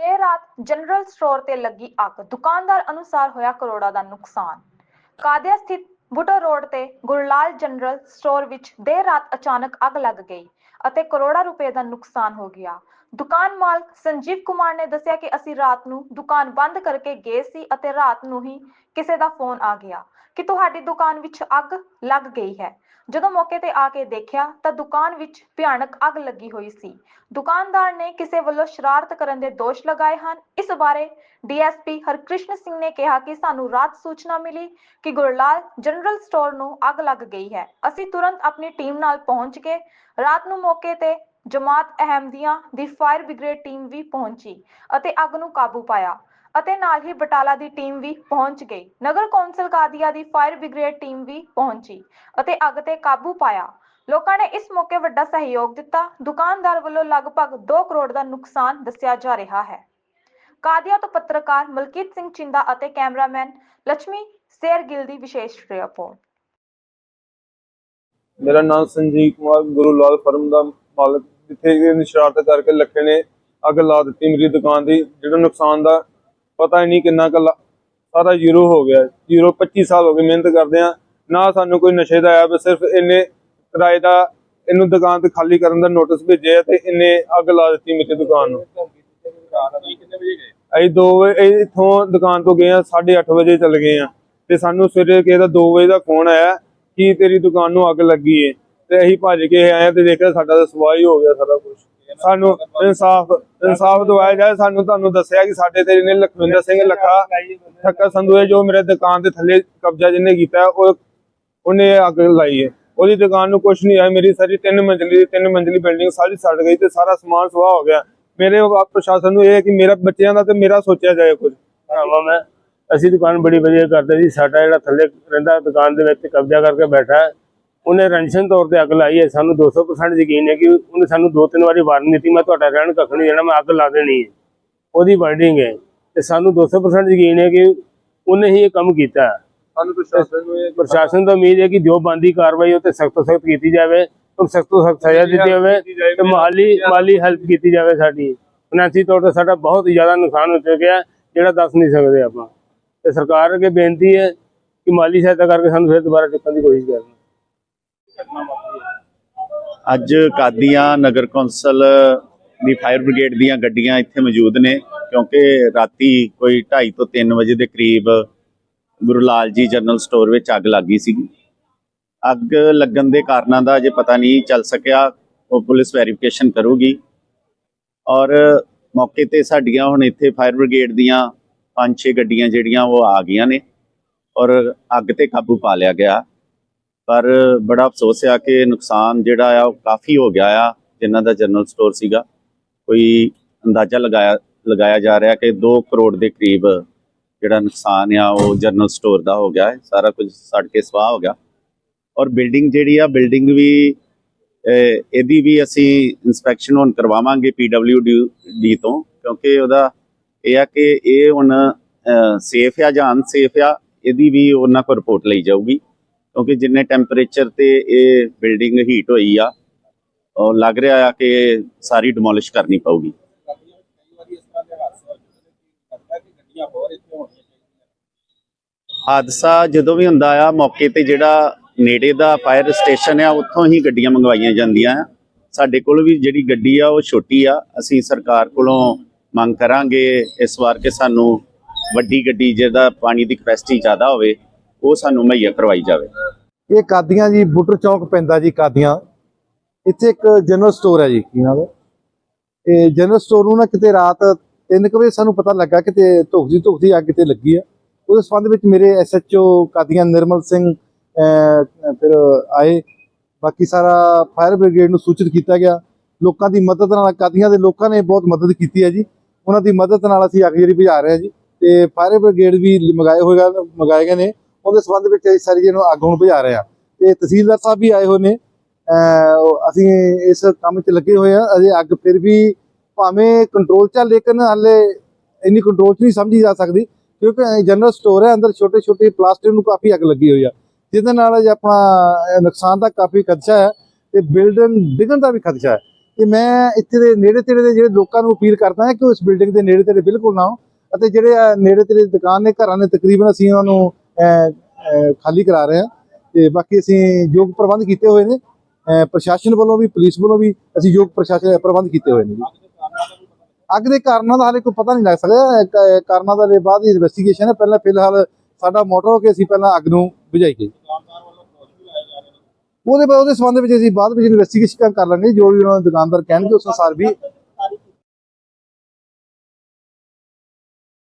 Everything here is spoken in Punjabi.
ਸਟੋਰ ਤੇ ਲੱਗੀ ਅੱਗ। ਦੁਕਾਨਦਾਰ ਅਨੁਸਾਰ ਹੋਇਆ ਕਰੋੜਾਂ ਦਾ ਨੁਕਸਾਨ। ਕਾਦੀਆ ਸਥਿਤ ਬੁਟੋ ਰੋਡ ਤੇ ਗੁਰਲਾਲ ਜਨਰਲ ਸਟੋਰ ਵਿੱਚ ਦੇਰ ਰਾਤ ਅਚਾਨਕ ਅੱਗ ਲੱਗ ਗਈ ਅਤੇ ਕਰੋੜਾਂ ਰੁਪਏ ਦਾ ਨੁਕਸਾਨ ਹੋ ਗਿਆ। ਦੁਕਾਨ ਮਾਲਕ ਸੰਜੀਵ ਕੁਮਾਰ ਨੇ ਦੱਸਿਆ ਕਿ ਅਸੀਂ ਰਾਤ ਨੂੰ ਦੁਕਾਨ ਬੰਦ ਕਰਕੇ ਗਏ ਸੀ ਅਤੇ ਰਾਤ ਨੂੰ ਹੀ ਕਿਸੇ ਦਾ ਫੋਨ ਆ ਗਿਆ। ਕਿ ਤੁਹਾਡੀ ਦੁਕਾਨ ਵਿੱਚ ਅੱਗ ਲੱਗ ਗਈ ਹੈ। ਜਦੋਂ ਮੌਕੇ ਤੇ ਆ ਕੇ ਦੇਖਿਆ ਤਾਂ ਦੁਕਾਨ ਵਿੱਚ ਭਿਆਨਕ ਅੱਗ ਲੱਗੀ ਹੋਈ ਸੀ। ਦੁਕਾਨਦਾਰ ਨੇ ਕਿਸੇ ਵੱਲੋਂ ਸ਼ਰਾਰਤ ਕਰਨ ਦੇ ਦੋਸ਼ ਲਗਾਏ ਹਨ। ਇਸ ਬਾਰੇ ਡੀਐਸਪੀ ਹਰਕ੍ਰਿਸ਼ਨ ਸਿੰਘ ਨੇ ਕਿਹਾ ਕਿ ਸਾਨੂੰ ਰਾਤ ਸੂਚਨਾ ਮਿਲੀ ਕਿ ਗੁਰਲਾਲ ਜਨਰਲ ਸਟੋਰ ਨੂੰ ਅੱਗ ਲੱਗ ਗਈ ਹੈ। ਅਸੀਂ ਤੁਰੰਤ ਆਪਣੀ ਟੀਮ ਨਾਲ ਪਹੁੰਚ ਕੇ ਰਾਤ ਨੂੰ ਮੌਕੇ ਤੇ ਜਮਾਤ ਅਹਿਮਦੀਆ ਦੀ ਫਾਇਰ ਬ੍ਰਿਗੇਡ ਟੀਮ ਵੀ ਪਹੁੰਚੀ ਅਤੇ ਅੱਗ ਨੂੰ ਕਾਬੂ ਪਾਇਆ। ਅਤੇ ਨਾਲ ਹੀ ਬਟਾਲਾ ਦੀ ਟੀਮ ਵੀ ਪਹੁੰਚ ਗਈ। ਨਗਰ ਕੌਂਸਲ ਕਾਦੀਆ ਦੀ ਫਾਇਰ ਬ੍ਰਿਗੇਡ ਟੀਮ ਵੀ ਪਹੁੰਚੀ ਅਤੇ ਅੱਗ ਤੇ ਕਾਬੂ ਪਾਇਆ। ਲੋਕਾਂ ਨੇ ਇਸ ਮੌਕੇ ਵੱਡਾ ਸਹਿਯੋਗ ਦਿੱਤਾ। ਦੁਕਾਨਦਾਰ ਵੱਲੋਂ ਲਗਭਗ 2 ਕਰੋੜ ਦਾ ਨੁਕਸਾਨ ਦੱਸਿਆ ਜਾ ਰਿਹਾ ਹੈ। ਕਾਦੀਆ ਤੋਂ ਪੱਤਰਕਾਰ ਮਲਕੀਤ ਸਿੰਘ ਚਿੰਦਾ ਅਤੇ ਕੈਮਰਾਮੈਨ ਲక్ష్ਮੀ ਸੇਰਗਿਲ ਦੀ ਵਿਸ਼ੇਸ਼ ਰਿਪੋਰਟ। ਮੇਰਾ ਨਾਮ ਸੰਜੀਵ ਕੁਮਾਰ, ਗੁਰੂ ਲਾਲ ਫਰਮ ਦਾ ਮਾਲਕ। ਜਿੱਥੇ ਕਿ ਨਿਸ਼ਰਾਤ ਕਰਕੇ ਲੱਖੇ ਨੇ ਅੱਗ ਲਾ ਦਿੱਤੀ। ਮੇਰੀ ਦੁਕਾਨ ਦੀ ਜਿਹੜਾ ਨੁਕਸਾਨ ਦਾ ਪਤਾ ਹੀ ਨਹੀਂ ਕਿੰਨਾ ਕੁ ਸਾਰਾ ਜ਼ੀਰੋ ਹੋ ਗਿਆ। ਜ਼ੀਰੋ 25 ਸਾਲ ਹੋ ਗਏ ਮਿਹਨਤ ਕਰਦੇ ਆ। ਨਾ ਸਾਨੂੰ ਕੋਈ ਨਸ਼ੇ ਦਾ ਆਇਆ ਸਿਰਫ ਇਹਨੇ ਕਿਰਾਏ ਦਾ, ਇਹਨੂੰ ਦੁਕਾਨ ਤੇ ਖਾਲੀ ਕਰਨ ਦਾ ਨੋਟਿਸ ਭੇਜਿਆ ਤੇ ਇਹਨੇ ਅੱਗ ਲਾ ਦਿੱਤੀ ਮੇਰੀ ਦੁਕਾਨ ਨੂੰ। ਅਸੀਂ 2 ਵਜੇ, ਅਸੀਂ ਇੱਥੋਂ ਦੁਕਾਨ ਤੋਂ ਗਏ ਆ 8:30 ਵਜੇ ਚੱਲ ਗਏ ਆ। ਤੇ ਸਾਨੂੰ ਸਵੇਰੇ ਕਿਸੇ ਦਾ 2 ਵਜੇ ਦਾ ਫੋਨ ਆਇਆ ਕਿ ਤੇਰੀ ਦੁਕਾਨ ਨੂੰ ਅੱਗ ਲੱਗੀ ਏ। ਤੇ ਅਸੀਂ ਭੱਜ ਕੇ ਆਏ ਆ ਤੇ ਦੇਖਿਆ ਸਾਡਾ ਤਾਂ ਸਵਾਹ ਹੀ ਹੋ ਗਿਆ ਸਾਰਾ ਕੁਝ ਸਾਨੂੰ ਇਨਸਾਫ ਇਨਸਾਫ ਦਵਾਇਆ ਜਾਏ। ਸਾਨੂੰ ਤੁਹਾਨੂੰ ਦੱਸਿਆ ਕਿ ਸਾਡੇ ਤੇ ਇਹਨੇ ਲਖਵਿੰਦਰ ਸਿੰਘ ਲੱਖਾ, ਠੱਕਰ ਸੰਧੂ ਜੋ ਮੇਰੇ ਦੁਕਾਨ ਦੇ ਥੱਲੇ ਕਬਜ਼ਾ ਜਿਹਨੇ ਕੀਤਾ, ਉਹ ਉਹਨੇ ਅੱਗ ਲਾਈ ਹੈ। ਉਹਦੀ ਦੁਕਾਨ ਨੂੰ ਕੁਝ ਨਹੀਂ ਆਇਆ। ਮੇਰੀ ਸਾਰੀ ਤਿੰਨ ਮੰਜ਼ਲੀ ਤਿੰਨ ਮੰਜ਼ਲੀ ਬਿਲਡਿੰਗ ਸਾਰੀ ਸੜ ਗਈ ਤੇ ਸਾਰਾ ਸਮਾਨ ਸਵਾਹ ਹੋ ਗਿਆ। ਮੇਰੇ ਪ੍ਰਸ਼ਾਸਨ ਨੂੰ ਇਹ ਹੈ ਕਿ ਮੇਰਾ ਬੱਚਿਆਂ ਦਾ ਤੇ ਮੇਰਾ ਸੋਚਿਆ ਜਾਏ ਕੁਝ ਭਰਾਵਾ, ਮੈਂ ਅਸੀਂ ਦੁਕਾਨ ਬੜੀ ਵਧੀਆ ਕਰਦੇ ਜੀ। ਸਾਡਾ ਜਿਹੜਾ ਥੱਲੇ ਰਹਿੰਦਾ ਦੁਕਾਨ ਦੇ ਵਿੱਚ ਕਬਜ਼ਾ ਕਰਕੇ ਬੈਠਾ ਉਹਨੇ ਰੰਸ਼ਨ ਤੌਰ ਤੇ ਅੱਗ ਲਾਈ ਹੈ। ਸਾਨੂੰ 200% ਯਕੀਨ ਹੈ ਕਿ ਉਹਨੇ ਸਾਨੂੰ ਦੋ ਤਿੰਨ ਵਾਰੀ ਵਾਰਨਿੰਗ ਦਿੱਤੀ। ਮੈਂ ਤੁਹਾਡਾ ਰਹਿਣ ਕੱਖ ਨਹੀਂ ਦੇਣਾ ਮੈਂ ਅੱਗ ਲਾ ਦੇਣੀ ਹੈ। ਉਹਦੀ ਵਾਰਨਿੰਗ ਹੈ। ਤੇ ਸਾਨੂੰ 200% ਯਕੀਨ ਹੈ ਕਿ ਉਹਨੇ ਹੀ ਇਹ ਕੰਮ ਕੀਤਾ। ਹੈ। ਸਾਨੂੰ ਪ੍ਰਸ਼ਾਸਨ ਨੂੰ ਇਹ ਪ੍ਰਸ਼ਾਸਨ ਤੋਂ ਉਮੀਦ ਹੈ ਕਿ ਜੋ ਬੰਦੀ ਕਾਰਵਾਈ ਉਹ ਤੇ ਸਖਤ ਤੋਂ ਸਖਤ ਕੀਤੀ ਜਾਵੇ ਔਰ ਸਖਤ ਤੋਂ ਸਖਤ ਸਜ਼ਾ ਦਿੱਤੀ ਜਾਵੇ। ਤੇ ਮਾਲੀ ਮਾਲੀ ਹੈਲਪ ਕੀਤੀ ਜਾਵੇ ਸਾਡੀ। ਫਾਈਨੈਂਸੀ ਤੌਰ ਤੇ ਸਾਡਾ ਬਹੁਤ ਜ਼ਿਆਦਾ ਨੁਕਸਾਨ ਹੋ ਚੁੱਕਿਆ ਜਿਹੜਾ ਦੱਸ ਨਹੀਂ ਸਕਦੇ ਆਪਾਂ। ਤੇ ਸਰਕਾਰ ਅੱਗੇ ਬੇਨਤੀ ਹੈ ਕਿ ਮਾਲੀ ਸਹਾਇਤਾ ਕਰਕੇ ਸਾਨੂੰ ਫਿਰ ਦੁਬਾਰਾ ਚੁੱਕਣ ਦੀ ਕੋਸ਼ਿਸ਼ ਕਰਨ ਅੱਜ ਕਾਦੀਆਂ ਨਗਰ ਕੌਂਸਲ ਦੀ ਫਾਇਰ ਬ੍ਰਿਗੇਡ ਦੀਆਂ ਗੱਡੀਆਂ ਇੱਥੇ ਮੌਜੂਦ ਨੇ, ਕਿਉਂਕਿ ਰਾਤੀ ਕੋਈ 2:30 ਤੋਂ 3 ਵਜੇ ਦੇ ਕਰੀਬ ਗੁਰੂ ਲਾਲ ਜੀ ਜਨਰਲ ਸਟੋਰ ਵਿੱਚ ਅੱਗ ਲੱਗੀ ਸੀਗੀ। ਅੱਗ ਲੱਗਣ ਦੇ ਕਾਰਨਾਂ ਦਾ ਅਜੇ ਪਤਾ ਨਹੀਂ ਚੱਲ ਸਕਿਆ, ਉਹ ਪੁਲਿਸ ਵੈਰੀਫਿਕੇਸ਼ਨ ਕਰੂਗੀ। ਔਰ ਮੌਕੇ ਤੇ ਸਾਡੀਆਂ ਹੁਣ ਇੱਥੇ ਫਾਇਰ ਬ੍ਰਿਗੇਡ ਦੀਆਂ 5-6 ਗੱਡੀਆਂ ਜਿਹੜੀਆਂ ਉਹ ਆ ਗਈਆਂ ਨੇ, ਔਰ ਅੱਗ ਤੇ ਕਾਬੂ ਪਾ ਲਿਆ ਗਿਆ। ਪਰ ਬੜਾ ਅਫਸੋਸ ਆ ਕਿ ਨੁਕਸਾਨ ਜਿਹੜਾ ਆ ਉਹ ਕਾਫੀ ਹੋ ਗਿਆ ਆ, ਜਿਨ੍ਹਾਂ ਦਾ ਜਨਰਲ ਸਟੋਰ ਸੀਗਾ। ਕੋਈ ਅੰਦਾਜ਼ਾ ਲਗਾਇਆ ਲਗਾਇਆ ਜਾ ਰਿਹਾ ਕਿ 2 ਕਰੋੜ ਦੇ ਕਰੀਬ ਜਿਹੜਾ ਨੁਕਸਾਨ ਆ ਉਹ ਜਨਰਲ ਸਟੋਰ ਦਾ ਹੋ ਗਿਆ ਹੈ। ਸਾਰਾ ਕੁਝ ਸੜ ਕੇ ਸਵਾਹ ਹੋ ਗਿਆ। ਔਰ ਬਿਲਡਿੰਗ ਜਿਹੜੀ ਆ ਬਿਲਡਿੰਗ ਵੀ ਇਹਦੀ ਵੀ ਅਸੀਂ ਇਨਸਪੈਕਸ਼ਨ ਹੁਣ ਕਰਵਾਵਾਂਗੇ ਡੀ ਤੋਂ, ਕਿਉਂਕਿ ਉਹਦਾ ਇਹ ਆ ਕਿ ਇਹ ਹੁਣ ਸੇਫ ਆ ਜਾਂ ਅਨਸੇਫ ਆ, ਇਹਦੀ ਵੀ ਉਹਨਾਂ ਕੋਲ ਰਿਪੋਰਟ ਲਈ ਜਾਊਗੀ। ਕਿਉਂਕਿ ਜਿੰਨੇ ਟੈਂਪਰੇਚਰ ਤੇ ਇਹ ਬਿਲਡਿੰਗ ਹੀਟ ਹੋਈ ਆ, ਉਹ ਲੱਗ ਰਿਹਾ ਆ ਕਿ ਸਾਰੀ ਡਿਮੋਲਿਸ਼ ਕਰਨੀ ਪਊਗੀ। ਹਾਦਸਾ ਜਦੋਂ ਵੀ ਹੁੰਦਾ ਆ, ਮੌਕੇ ਤੇ ਜਿਹੜਾ ਨੇੜੇ ਦਾ ਫਾਇਰ ਸਟੇਸ਼ਨ ਆ, ਉੱਥੋਂ ਹੀ ਗੱਡੀਆਂ ਮੰਗਵਾਈਆਂ ਜਾਂਦੀਆਂ ਆ। ਸਾਡੇ ਕੋਲ ਵੀ ਜਿਹੜੀ ਗੱਡੀ ਆ, ਉਹ ਛੋਟੀ ਆ। ਅਸੀਂ ਸਰਕਾਰ ਕੋਲੋਂ ਮੰਗ ਕਰਾਂਗੇ ਇਸ ਵਾਰ ਕਿ ਸਾਨੂੰ ਵੱਡੀ ਗੱਡੀ ਜਿਹਦਾ ਪਾਣੀ ਦੀ ਕਪੈਸਿਟੀ ਜ਼ਿਆਦਾ ਹੋਵੇ। ਉਹ ਸਾਨੂੰ ਮੁਹੱਈਆ ਕਰਵਾਈ ਜਾਵੇ। ਇਹ ਕਾਦੀਆਂ ਜੀ? ਬੁੱਟਰ ਚੌਕ ਪੈਂਦਾ ਜੀ ਕਾਦੀਆਂ। ਇੱਥੇ ਇੱਕ ਜਨਰਲ ਸਟੋਰ ਹੈ ਜੀ, ਕੀ ਨਾਮ ਇਹ ਜਨਰਲ ਸਟੋਰ ਨੂੰ ਨਾ ਕਿਤੇ ਰਾਤ 3 ਵਜੇ ਸਾਨੂੰ ਪਤਾ ਲੱਗਾ ਕਿਤੇ ਧੁਖਦੀ ਧੁਖਦੀ ਅੱਗ ਕਿਤੇ ਲੱਗੀ ਆ। ਉਹਦੇ ਸੰਬੰਧ ਵਿੱਚ ਮੇਰੇ ਐਸਐਚਓ ਕਾਦੀਆਂ ਨਿਰਮਲ ਸਿੰਘ ਫਿਰ ਆਏ। ਬਾਕੀ ਸਾਰਾ ਫਾਇਰ ਬ੍ਰਿਗੇਡ ਨੂੰ ਸੂਚਿਤ ਕੀਤਾ ਗਿਆ। ਲੋਕਾਂ ਦੀ ਮਦਦ ਨਾਲ ਕਾਦੀਆਂ ਦੇ ਲੋਕਾਂ ਨੇ ਬਹੁਤ ਮਦਦ ਕੀਤੀ ਹੈ ਜੀ। ਉਹਨਾਂ ਦੀ ਮਦਦ ਨਾਲ ਅਸੀਂ ਅੱਗ ਜਿਹੜੀ ਬੁਝਾ ਰਹੇ ਹਾਂ ਜੀ। ਤੇ ਫਾਇਰ ਬ੍ਰਿਗੇਡ ਵੀ ਮੰਗਾਏ ਹੋਏਗਾ ਮੰਗਾਏ ਗਏ ਨੇ। ਉਹਦੇ ਸੰਬੰਧ ਵਿੱਚ ਅਸੀਂ ਸਾਰੀ ਜੀ ਨੂੰ ਅੱਗ ਹੁਣ ਬੁਝਾ ਰਹੇ ਹਾਂ। ਤੇ ਤਹਿਸੀਲਦਾਰ ਸਾਹਿਬ ਵੀ ਆਏ ਹੋਏ ਨੇ। ਅਸੀਂ ਇਸ ਕੰਮ 'ਚ ਲੱਗੇ ਹੋਏ ਆ ਅਜੇ ਅੱਗ ਫਿਰ ਵੀ ਭਾਵੇਂ ਕੰਟਰੋਲ 'ਚ ਆ, ਲੇਕਿਨ ਹਾਲੇ ਇੰਨੀ ਕੰਟਰੋਲ 'ਚ ਨਹੀਂ ਸਮਝੀ ਜਾ ਸਕਦੀ, ਕਿਉਂਕਿ ਜਨਰਲ ਸਟੋਰ ਹੈ, ਅੰਦਰ ਛੋਟੇ ਛੋਟੇ ਪਲਾਸਟਿਕ ਨੂੰ ਕਾਫੀ ਅੱਗ ਲੱਗੀ ਹੋਈ ਆ। ਜਿਹਦੇ ਨਾਲ ਆਪਣਾ ਨੁਕਸਾਨ ਦਾ ਕਾਫੀ ਖਦਸ਼ਾ ਹੈ ਤੇ ਬਿਲਡਿੰਗ ਡਿੱਗਣ ਦਾ ਵੀ ਖਦਸ਼ਾ ਹੈ। ਤੇ ਮੈਂ ਇੱਥੇ ਦੇ ਨੇੜੇ ਤੇੜੇ ਦੇ ਜਿਹੜੇ ਲੋਕਾਂ ਨੂੰ ਅਪੀਲ ਕਰਦਾ ਹਾਂ ਕਿ ਉਸ ਬਿਲਡਿੰਗ ਦੇ ਨੇੜੇ ਤੇੜੇ ਬਿਲਕੁਲ ਨਾ ਆਉਣ ਅਤੇ ਜਿਹੜੇ ਨੇੜੇ ਤੇੜੇ ਦੁਕਾਨ ਨੇ, ਘਰਾਂ ਨੇ ਤਕਰੀਬਨ ਅਸੀਂ ਉਹਨਾਂ ਨੂੰ ਖਾਲੀ ਕਰਾ ਰਹੇ। ਹਾਂ ਤੇ ਬਾਕੀ ਅਸੀਂ ਯੋਗ ਪ੍ਰਬੰਧ ਕੀਤੇ ਹੋਏ ਨੇ। ਪ੍ਰਸ਼ਾਸਨ ਵੱਲੋਂ ਵੀ, ਪੁਲਿਸ ਵੱਲੋਂ ਵੀ ਅਸੀਂ ਯੋਗ ਪ੍ਰਸ਼ਾਸਨ ਪ੍ਰਬੰਧ ਕੀਤੇ ਹੋਏ ਨੇ ਅੱਗ ਦੇ ਕਾਰਨਾਂ ਦਾ ਹਾਲੇ ਕੋਈ ਪਤਾ ਨਹੀਂ ਲੱਗ ਸਕਦਾ। ਕਾਰਨਾਂ ਦਾ ਦੇ ਬਾਅਦ ਇਨਵੈਸਟੀਗੇਸ਼ਨ ਹੈ। ਪਹਿਲਾਂ ਫਿਲਹਾਲ ਸਾਡਾ ਮੋਟਰ ਹੋ ਕੇ ਅਸੀਂ ਪਹਿਲਾਂ ਅੱਗ ਨੂੰ ਬੁਝਾਈਏ ਉਹਦੇ ਬਾਅਦ, ਉਹਦੇ ਸੰਬੰਧ ਵਿੱਚ ਅਸੀਂ ਬਾਅਦ ਵਿੱਚ ਇਨਵੈਸਟੀਗੇਸ਼ਨ ਕਰ ਲਾਂਗੇ। ਜੋ ਵੀ ਉਹਨਾਂ ਦੇ ਦੁਕਾਨਦਾਰ ਕਹਿਣਗੇ, ਉਸ ਅਨੁਸਾਰ ਵੀ